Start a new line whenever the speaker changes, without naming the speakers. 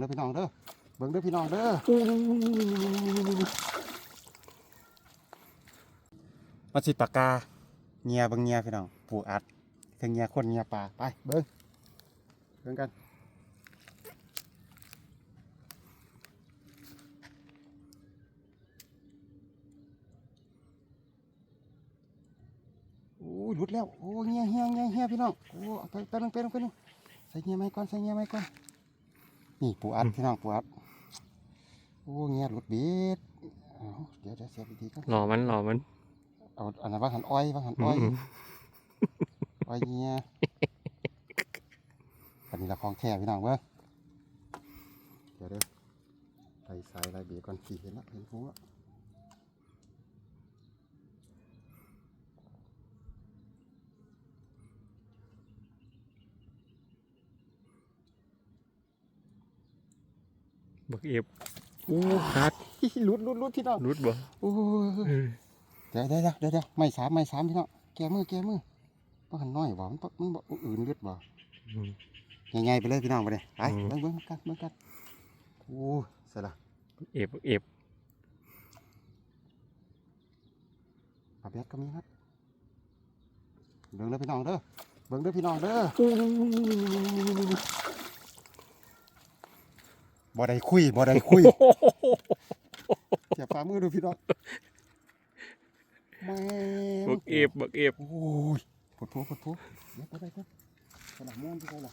เด้อพี่น้องเด้อเบิ่งเด้อพี่น้องเด้อมาสิปากกาเงียเบิ่งเงียพี่น้องปูอัดถึงเงียคนเงียปลาไปเบิ่งเบิ่งกันโอ้ยหลุดแล้วโอ้เงียเฮียเงียเฮียพี่น้องโอ้ไปไปลงไปลงไปลงใส่เงียไม้ก่อนใส่เงียไม้ก่อน นี่ปูอัดพี่น้องปูอัดโอ้เงียหลุดเบ็ดเอาเดี๋ยวเดี๋ยวเสียบดีๆก่อน
หล่อมันหล่อมัน
เอาอันนั้นว่าหันอ้อยว่าหันอ้อย
อืม
อ้อยเงี้ยอันนี้ละของแท้พี่น้องเว้ยเดี๋ยวเด้อใส่สายลายเบียก่อนสีเห็นละเห็นหัว
ๆ บักเอฟอู้ขาด
ลุดลุดลุดพี่น้อง
รุดบ่
โอ้ยเดี๋ยวเดี๋ยวเดี๋ยวเดี๋ยวไม่สามไม่สามพี่น้องแกมือแกมือว่าหันน้อยบ่มันบ่มันบ่อื่นเลือดบ่
อืม
ใหญ่ๆไปเลยพี่น้องไปเลยไป
อืม
เบิ่งเบิ่งกันเบิ่งกันโอ้ยเสร็จละ
บักเอฟบักเอฟ
ปลาเบ็ดก็มีครับเบิ่งเด้อพี่น้องเด้อเบิ่งเด้อพี่น้องเด้อ บ่ได้คุยบ่ได้คุยอย่าฝ่ามือดูพี่น้องแม่
บักเอฟบักเอฟ
โอ้ยปวดโผปวดโผเดี๋ยวไปไปไปสลับม่วนไปไปล่ะ